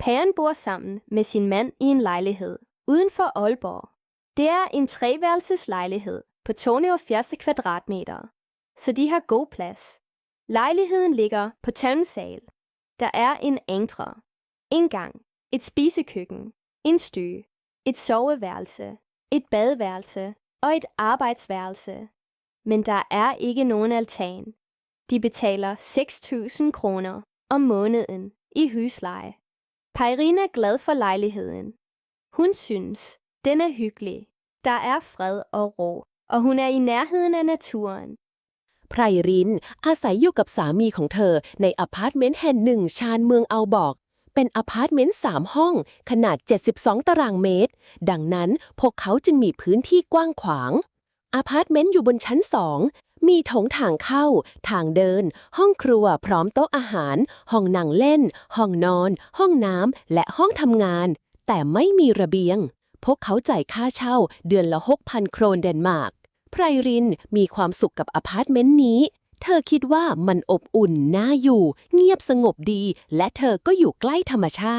Pæren bor sammen med sin mand i en lejlighed uden for Aalborg. Det er en treværelses lejlighed på 280 kvadratmeter, så de har god plads. Lejligheden ligger på tandsal. Der er en entre, en gang, et spisekøkken, en stue, et soveværelse, et badeværelse og et arbejdsværelse. Men der er ikke nogen altan. De betaler 6.000 kroner om måneden i husleje. Pejrin er glad for lejligheden. Hun synes, den er hyggelig. Der er fred og ro, og hun er i nærheden af naturen. ไพรรินอาศัยอยู่กับสามีของเธอในอพาร์ตเมนต์แห่งหนึ่งชานเมืองเอาบอก เป็นอพาร์ตเมนต์ 3 ห้อง ขนาด 72 ตารางเมตร ดังนั้นพวกเขาจึงมีพื้นที่กว้างขวาง อพาร์ตเมนต์อยู่บนชั้น2 มีโถงทางเข้า ทางเดิน ห้องครัวพร้อมโต๊ะอาหาร ห้องนั่งเล่น ห้องนอน ห้องน้ำและห้องทำงาน แต่ไม่มีระเบียง พวกเขาจ่ายค่าเช่าเดือนละ 6,000 โครนเดนมาร์กไพรรินมีความสุขกับอพาร์ตเมนต์นี้ เธอคิดว่ามันอบอุ่นน่าอยู่ เงียบสงบดี และเธอก็อยู่ใกล้ธรรมชาติ